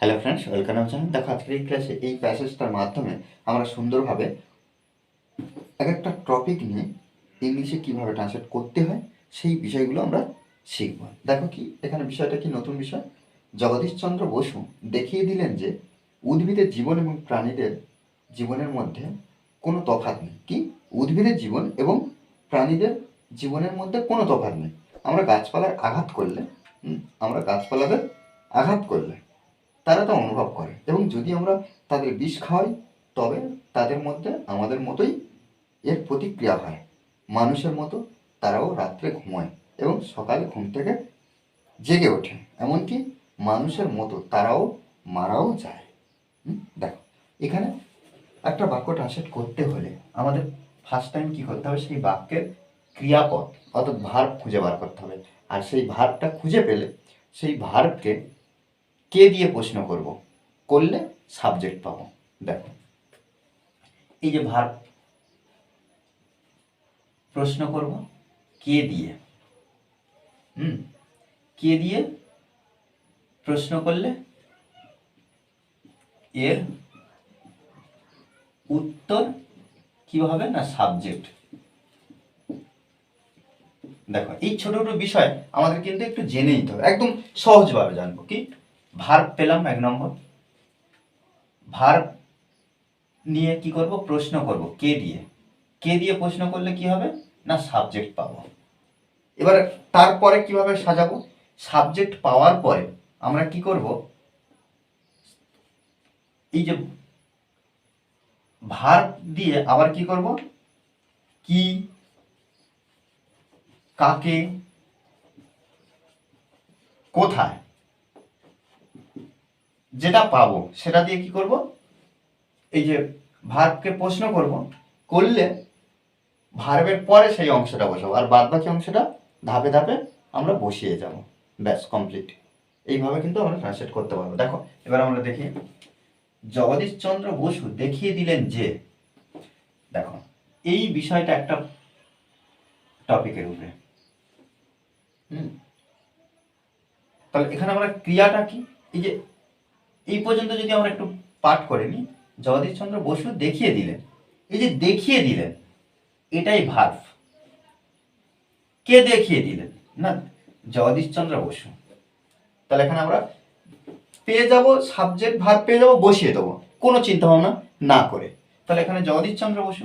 Hello friends welcome channel দেখো, আজকের এই ক্লাসে এই প্যাসেজটার মাধ্যমে আমরা সুন্দরভাবে এক একটা টপিক নিয়ে ইংলিশে কীভাবে ট্রান্সলেট করতে হয়, সেই বিষয়গুলো আমরা শিখব। দেখো কি, এখানে বিষয়টা কি, নতুন বিষয়? জগদীশচন্দ্র বসু দেখিয়ে দিলেন যে উদ্ভিদের জীবন এবং প্রাণীদের জীবনের মধ্যে কোনো তফাৎ নেই। কি? উদ্ভিদের জীবন এবং প্রাণীদের জীবনের মধ্যে কোনো তফাৎ নেই। আমরা গাছপালার আঘাত করলে আমরা গাছপালাদের আঘাত করলে তারা তা অনুভব করে। এবং যদি আমরা তাদের বিষ খাওয়াই, তবে তাদের মধ্যে আমাদের মতোই এর প্রতিক্রিয়া হয়। মানুষের মতো তারাও রাত্রে ঘুমায় এবং সকালে ঘুম থেকে জেগে ওঠে। এমনকি মানুষের মতো তারাও মারাও যায়। দেখো, এখানে একটা বাক্য ট্রান্সলেট করতে হলে আমাদের ফার্স্ট টাইম কি করতে হবে? সেই বাক্যের ক্রিয়াপদ, অর্থাৎ ভার্ব খুঁজে বার করতে হবে। আর সেই ভার্বটা খুঁজে পেলে সেই ভার্বকে কে দিয়ে প্রশ্ন করব? করলে সাবজেক্ট পাবো। দেখো। এই যে ভার্ব প্রশ্ন করব, কে দিয়ে? হুম? কে দিয়ে প্রশ্ন করলে? এর উত্তর কি হবে না সাবজেক্ট দেখো, এই ছোট ছোট বিষয় আমাদের কিন্তু একটু জেনে নিতে হবে। একদম সহজভাবে জানব। কি? ভার্ব পেলাম এক নম্বর। ভার্ব নিয়ে কি করব? প্রশ্ন করব, কে দিয়ে? কে দিয়ে প্রশ্ন করলে কি হবে? না সাবজেক্ট পাবো। এবার তারপরে কীভাবে সাজাবো? সাবজেক্ট পাওয়ার পরে আমরা কি করব? এই যে ভার্ব দিয়ে আবার কি করব? কি, কাকে, কোথায় যেটা পাবো, সেটা দিয়ে কি করব? এই যে ভার্বকে প্রশ্ন করব, করলে ভার্বের পরে সেই অংশটা বসাবো, আর বাদ বাকি অংশটা ধাপে ধাপে আমরা বসিয়ে যাব। ব্যাস কমপ্লিট এইভাবে কিন্তু আমরা ট্রান্সলেট করতে পারব। দেখো, এবার আমরা দেখি। জগদীশচন্দ্র বসু দেখিয়ে দিলেন যে, দেখো, এই বিষয়টা একটা টপিকের উপরে। হুম? তাহলে এখানে আমরা ক্রিয়াটা কি? এই যে এই পর্যন্ত যদি আমরা একটু পাঠ করে নিই, জগদীশচন্দ্র বসু দেখিয়ে দিলেন। এই যে দেখিয়ে দিলেন, এটাই ভার্ভ কে দেখিয়ে দিলেন? না, জগদীশচন্দ্র বসু। তাহলে এখানে আমরা পেয়ে যাব সাবজেক্ট ভার্ব পেয়ে যাব, বসিয়ে দেবো। কোনো চিন্তা ভাবনা না করে। তাহলে এখানে জগদীশচন্দ্র বসু।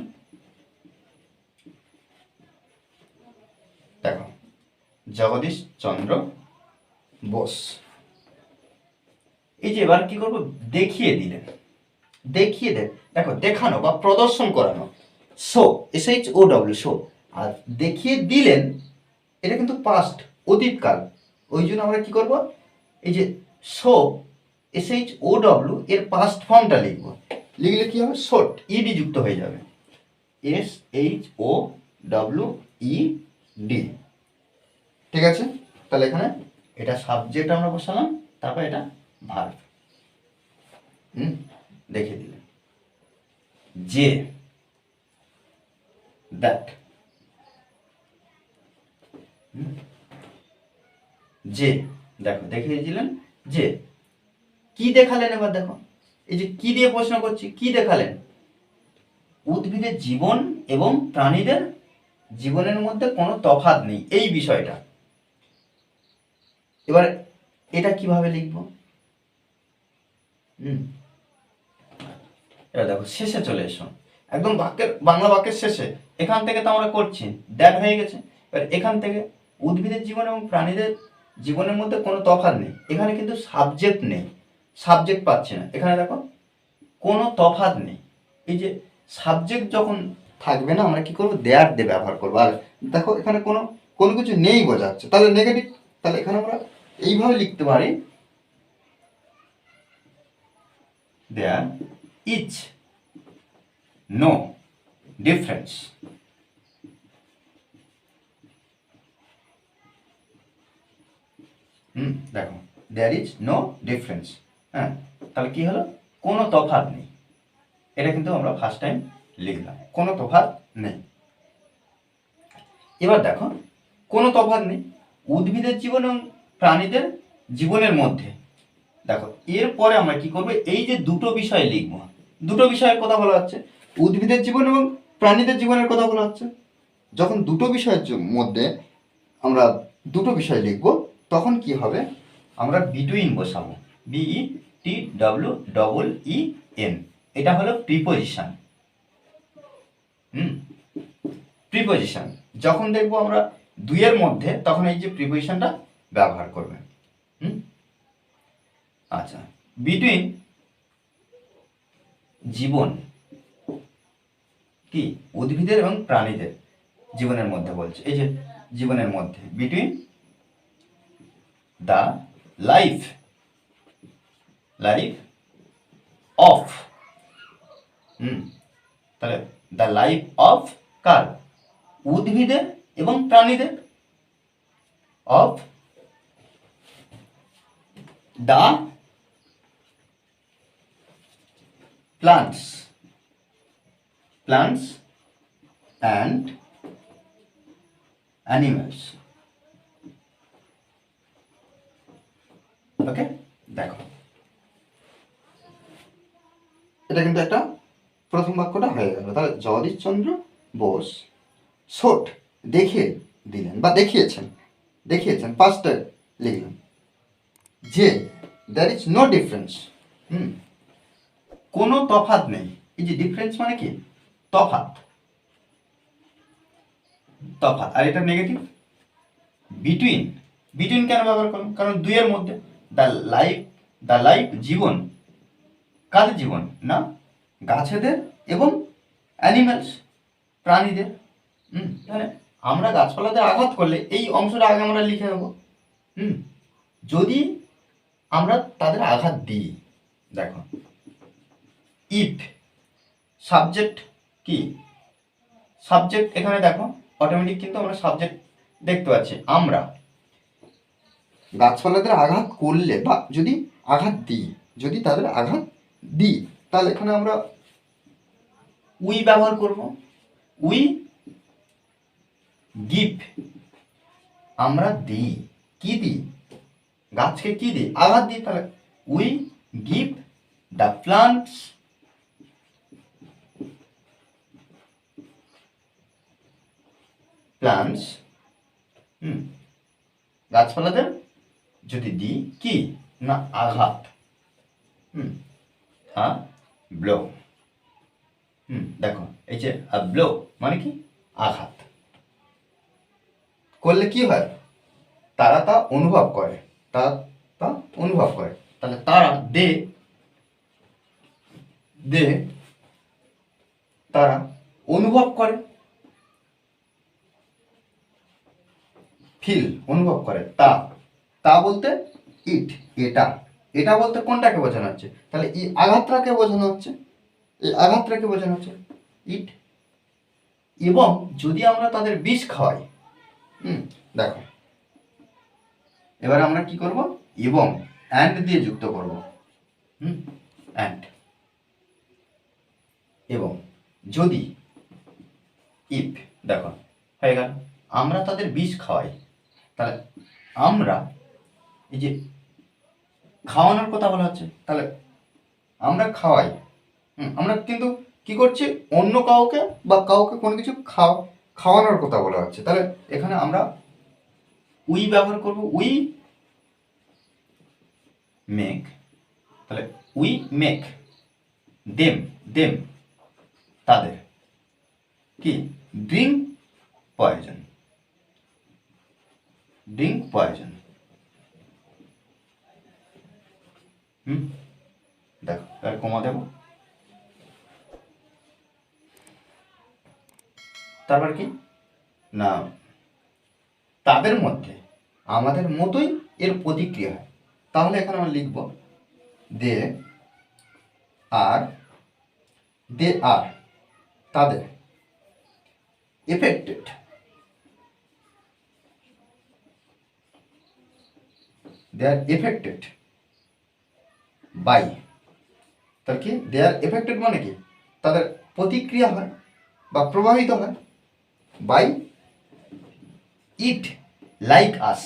দেখো জগদীশ চন্দ্র বোস। এই যে এবার কি করব? দেখিয়ে দিলেন দেখিয়ে দেন দেখো, দেখানো বা প্রদর্শন করানো। Show S H O W show আর দেখিয়ে দিলেন, এটা কিন্তু পাস্ট অতীতকাল। ওই জন্য আমরা কি করব? এই যে show S H O W এর পাস্ট ফর্মটা লিখব। লিখলে কি হবে? শোট ইডি যুক্ত হয়ে যাবে। S H O W E D ঠিক আছে? তাহলে এখানে এটা সাবজেক্ট আমরা বসালাম, তারপর এটা ভার্ব হুম? দেখে দিলেন যে দ্যাট। যে, দেখো দেখিয়ে দিলেন যে। কি দেখালেন এবার দেখো? এই যে কি দিয়ে প্রশ্ন করছি, কি দেখালেন? উদ্ভিদের জীবন এবং প্রাণীদের জীবনের মধ্যে কোনো তফাৎ নেই, এই বিষয়টা। এবার এটা কীভাবে লিখব? এবার দেখো, শেষে চলে এসো। একদম বাক্যের, বাংলা বাক্যের শেষে। এখান থেকে তো আমরা করছি দ্যাট হয়ে গেছে। এবার এখান থেকে উদ্ভিদের জীবন এবং প্রাণীদের জীবনের মধ্যে কোনো তফাৎ নেই। এখানে কিন্তু সাবজেক্ট নেই। সাবজেক্ট পাচ্ছি না। এখানে দেখো, কোনো তফাৎ নেই। এই যে সাবজেক্ট যখন থাকবে না, আমরা কি করব? দেয়ার দিয়ে ব্যবহার করব। আর দেখো, এখানে কোনো কোনো কিছু নেই বোঝাচ্ছে। তাহলে নেগেটিভ তাহলে এখানে আমরা এইভাবে লিখতে পারি there is no difference hmm, দেখো দেয়ার ইজ নো ডিফারেন্স হ্যাঁ তাহলে কি হলো? কোনো তফাৎ নেই। এটা কিন্তু আমরা ফার্স্ট টাইম লিখলাম। কোনো তফাৎ নেই। এবার দেখো, কোনো তফাৎ নেই। উদ্ভিদের জীবন এবং প্রাণীদের জীবনের মধ্যে। দেখো, এরপরে আমরা কি করব? এই যে দুটো বিষয় লিখব। দুটো বিষয়ের কথা বলা হচ্ছে, উদ্ভিদের জীবন এবং প্রাণীদের জীবনের কথা বলা হচ্ছে। যখন দুটো বিষয়ের মধ্যে আমরা দুটো বিষয় লিখব, তখন কি হবে? আমরা বিটুইন বসাবো। B E T W double E N এটা হলো প্রিপোজিশন হুম? প্রিপোজিশন যখন দেখব আমরা দুইয়ের মধ্যে, তখন এই যে প্রিপোজিশনটা ব্যবহার করবেন হুম? আচ্ছা বিটুইন জীবন কি? উদ্ভিদের এবং প্রাণীদের জীবনের মধ্যে বলছে। এই যে জীবনের মধ্যে between the life life of hmm, তাহলে দ্য লাইফ অফ কার? উদ্ভিদের এবং প্রাণীদের। Of the plants plants and animals okay দেখো। এটা কিন্তু একটা প্রথম বাক্যটা হয়ে গেল। তাহলে জগদীশচন্দ্র বোস শোট দেখিয়ে দিলেন বা দেখিয়েছেন। দেখিয়েছেন পাঁচটা লিখলেন যে there is no difference hmm কোনো তফাৎ নেই। এই যে ডিফারেন্স মানে কি? তফাৎ। তফাৎ। আর এটা নেগেটিভ বিটুইন বিটুইন কেন ব্যবহার করলাম? কারণ দুইয়ের মধ্যে দ্য লাইফ দ্য লাইফ জীবন কাদের জীবন, না? গাছেদের এবং অ্যানিমালস প্রাণীদের। হুম আমরা গাছপালাদের আঘাত করলে এই অংশটা আগে আমরা লিখে নেব। হুম, যদি আমরা তাদের আঘাত দিই, দেখো। ইফ সাবজেক্ট কি? সাবজেক্ট এখানে দেখো অটোমেটিক কিন্তু আমরা সাবজেক্ট দেখতে পাচ্ছি আমরা। গাছপালাদের আঘাত করলে বা যদি আঘাত দিই যদি তাদের আঘাত দিই তাহলে এখানে আমরা উই ব্যবহার করব উই গিভ। আমরা দিই। কি দিই? গাছকে কি দিই? আঘাত দিই তাহলে we give the plants. Plants hmm গাছপালাদের যদি দিই কি না আঘাত হুম হ্যাঁ ব্লো হুম দেখো, এই যে ব্লো মানে কি? আঘাত করলে কি হয়? তারা তা অনুভব করে। তা তা অনুভব করে। তাহলে তারা দে দে, তারা অনুভব করে। ফিল, অনুভব করে, তা। তা বলতে ইট, এটা। এটা বলতে কোনটাকে বোঝানো হচ্ছে? তাহলে এই আঘাতটাকে বোঝানো হচ্ছে। এই আঘাতটাকে বোঝানো হচ্ছে ইট। এবং যদি আমরা তাদের বিষ খাওয়াই, হুম, দেখো। এবার আমরা কি করব? এবং অ্যান্ড দিয়ে যুক্ত করব, হুম অ্যান্ড এবং, যদি ইফ দেখো, হয়ে গেল। আমরা তাদের বিষ খাওয়াই। তাহলে আমরা এই যে খাওয়ানোর কথা বলা হচ্ছে, তাহলে আমরা খাওয়াই। আমরা কিন্তু কি করছি? অন্য কাউকে বা কাউকে কোনো কিছু খাও, খাওয়ানোর কথা বলা হচ্ছে। তাহলে এখানে আমরা উই ব্যবহার করব, উই মেক। তাহলে উই মেক। Them them. তাদের। কি? Drink poison. Drink poison hmm? দেখো, এবার কমা দেব তারপর কি? না, তাদের মধ্যে, আমাদের মতোই এর প্রতিক্রিয়া হয়। তাহলে এখানে আমরা লিখব দে আর দে আর, তাদের, affected. They are affected by তার কি? দে আর এফেক্টেড মানে কি? তাদের প্রতিক্রিয়া হয় বা প্রভাবিত হয় বাই ইট লাইক আস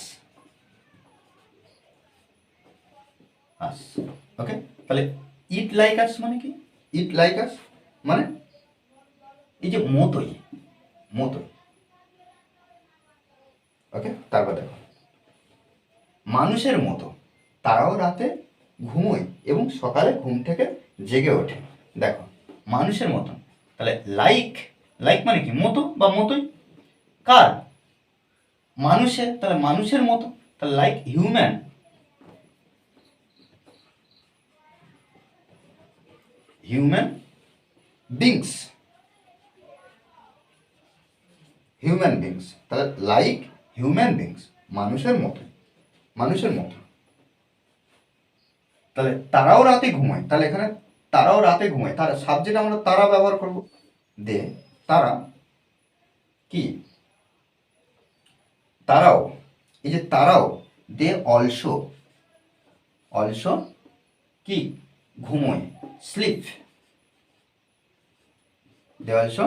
আস ওকে তাহলে ইট লাইক আস মানে কি? ইট লাইক আস মানে এই যে মতোই মতোই। ওকে তারপর দেখো। মানুষের মতো। তারাও রাতে ঘুমোয় এবং সকালে ঘুম থেকে জেগে ওঠে। দেখো, মানুষের মতো। তাহলে লাইক লাইক মানে কি? মতো বা মতোই? কার? মানুষের। তাহলে মানুষের মতো। তাহলে like human human beings human beings তাহলে লাইক হিউম্যান বিংস মানুষের মতো মানুষের মতো। তাহলে তারাও রাতে ঘুমায়। তাহলে এখানে তারাও রাতে ঘুমায়। তারা সাবজেক্ট আমরা তারা ব্যবহার করব। দে তারা কি? তারাও। এই যে তারাও দে অলসো অলসো কি? ঘুমোয়। স্লিপ দে অলসো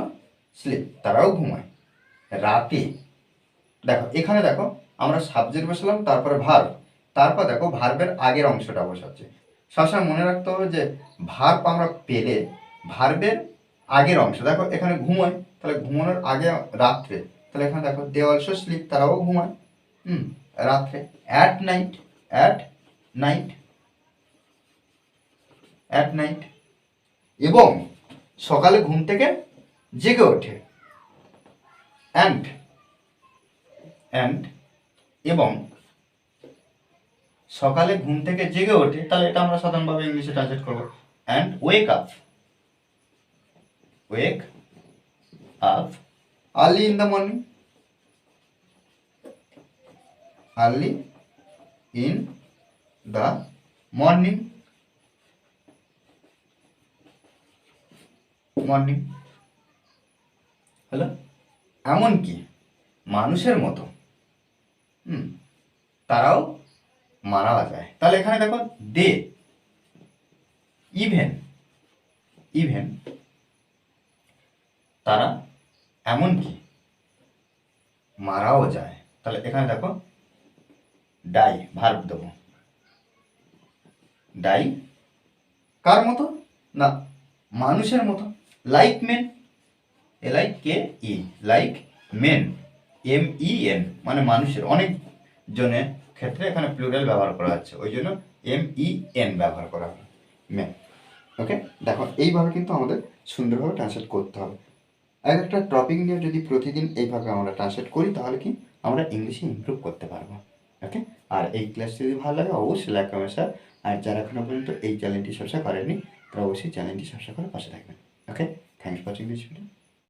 স্লিপ তারাও ঘুমায়। রাতে। দেখো, এখানে দেখো আমরা সাবজেক্ট বসালাম, তারপরে ভার্ব তারপর দেখো ভার্বের আগের অংশটা বসাচ্ছে। সবসময় মনে রাখতে হবে যে ভার্ব আমরা পেলে ভার্বের আগের অংশ, দেখো এখানে ঘুমোয়, তাহলে ঘুমানোর আগে রাত্রে, তাহলে এখানে দেখো দে অলসো স্লিপ তারাও ঘুমায়। হুম, রাত্রে at night at night at night এবং সকালে ঘুম থেকে জেগে ওঠে। অ্যান্ড অ্যান্ড এবং সকালে ঘুম থেকে জেগে ওঠে, তাহলে এটা আমরা সাধারণভাবে ইংলিশে ট্রান্সলেট করব। And wake up wake up early in the morning early in the morning morning hello এমনকি মানুষের মতো। হুম, তারাও মারা যায়। তাহলে এখানে দেখো দে ইভেন ইভেন তারা এমনকি মারাও যায়। তাহলে এখানে দেখো ডাই ভার্ব দেবো। ডাই কার মতো? না, মানুষের মতো। Like men A like K? E like men M E N মানে মানুষের অনেক জনের ক্ষেত্রে এখানে প্লুরাল ব্যবহার করা হচ্ছে। ওই জন্য এম ই এন ব্যবহার করা হয়। মেন ওকে দেখো, এইভাবে কিন্তু আমাদের সুন্দরভাবে ট্রান্সলেট করতে হবে। এক একটা টপিক নিয়ে যদি প্রতিদিন এইভাবে আমরা ট্রান্সলেট করি, তাহলে কি আমরা ইংলিশে ইমপ্রুভ করতে পারব। ওকে আর এই ক্লাস যদি ভালো লাগে, অবশ্যই লাইক কমেন্ট শেয়ার আর যারা এখনও পর্যন্ত এই চ্যানেলটি সাবস্ক্রাইব করেনি তারা অবশ্যই চ্যানেলটি সাবস্ক্রাইব করে পাশে থাকবেন। Okay thanks for watching this video